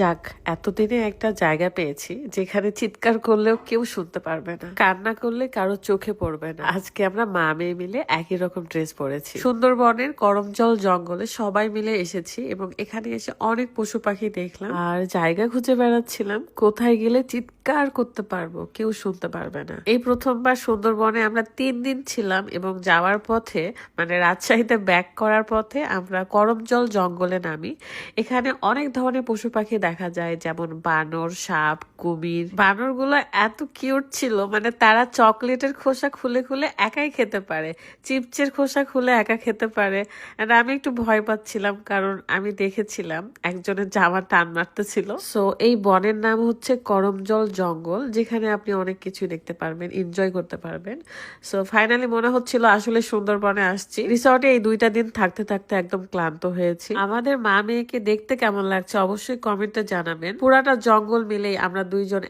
যাক, এতদিনে একটা জায়গা পেয়েছি যেখানে চিৎকার করলেও কেউ শুনতে পারবে না। কান্না করলে কারও চোখে পড়বে না। আজকে আমরা মা মেয়ে মিলে একই রকম ড্রেস পরেছি। সুন্দরবনের করমজল জঙ্গলে সবাই মিলে এসেছি এবং এখানে এসে অনেক পশু পাখি দেখলাম। আর জায়গা খুঁজে বেড়াচ্ছিলাম, কোথায় গেলে চিৎকার করতে পারব কেউ শুনতে পারবে না। এই প্রথমবার সুন্দরবনে আমরা তিন দিন ছিলাম এবং যাওয়ার পথে মানে রাজশাহীতে ব্যাক করার পথে আমরা করমজল জঙ্গলে নামি। এখানে অনেক ধরনের পশু পাখি দেখা যায়, যেমন বানর, সাপ, কুমির। বানরগুলো এত কিউট ছিল মানে তারা চকলেটের খোসা খুলে খুলে একাই খেতে পারে, চিপসের খোসা খুলে একা খেতে পারে। আর আমি একটু ভয় পাচ্ছিলাম, কারণ আমি দেখেছিলাম একজনের জামা টান মারতেছিল সো এই বনের নাম হচ্ছে করমজল জঙ্গল, যেখানে আপনি অনেক কিছু দেখতে পারবেন এনজয় করতে পারবেন। সো ফাইনালি মনে হচ্ছিল আসলে সুন্দরবনে আসছি। রিসর্টে এই দুইটা দিন থাকতে থাকতে একদম ক্লান্ত হয়েছি। আমাদের মা মেয়েকে দেখতে কেমন লাগছে, অবশ্যই কমেন্টে জানাবেন। পুরাটা জঙ্গল মিলেই আমরা দুইজন